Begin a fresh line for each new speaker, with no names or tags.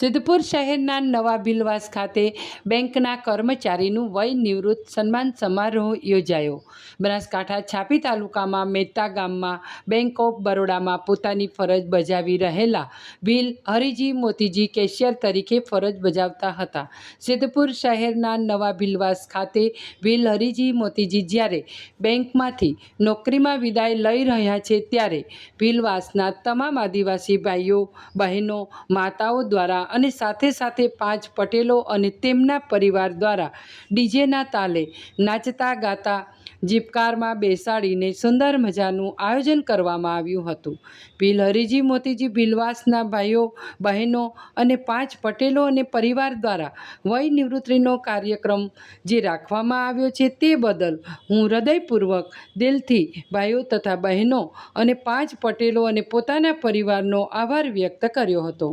સિદ્ધપુર શહેરના નવા બિલવાસ ખાતે બેંકના કર્મચારીનું વય નિવૃત્ત સન્માન સમારોહ યોજાયો. બનાસકાંઠા છાપી તાલુકામાં મેતા ગામમાં બેંક ઓફ બરોડામાં પોતાની ફરજ બજાવી રહેલા બિલ હરિજી મોતીજી કેશિયર તરીકે ફરજ બજાવતા હતા. સિદ્ધપુર શહેરના નવા બિલવાસ ખાતે બિલ હરિજી મોતીજી જ્યારે બેંકમાંથી નોકરીમાં વિદાય લઈ રહ્યા છે ત્યારે ભીલવાસના તમામ આદિવાસી ભાઈઓ, બહેનો, માતાઓ દ્વારા અને સાથે સાથે પાંચ પટેલો અને તેમના પરિવાર દ્વારા ડીજેના તાલે નાચતા ગાતા જીપકારમાં બેસાડીને સુંદર મજાનું આયોજન કરવામાં આવ્યું હતું. ભીલ હરિજી, મોતીજી ભીલવાસના ભાઈઓ, બહેનો અને પાંચ પટેલો અને પરિવાર દ્વારા વય નિવૃત્તિનો કાર્યક્રમ જે રાખવામાં આવ્યો છે તે બદલ હું હૃદયપૂર્વક દિલથી ભાઈઓ તથા બહેનો અને પાંચ પટેલો અને પોતાના પરિવારનો આભાર વ્યક્ત કર્યો હતો.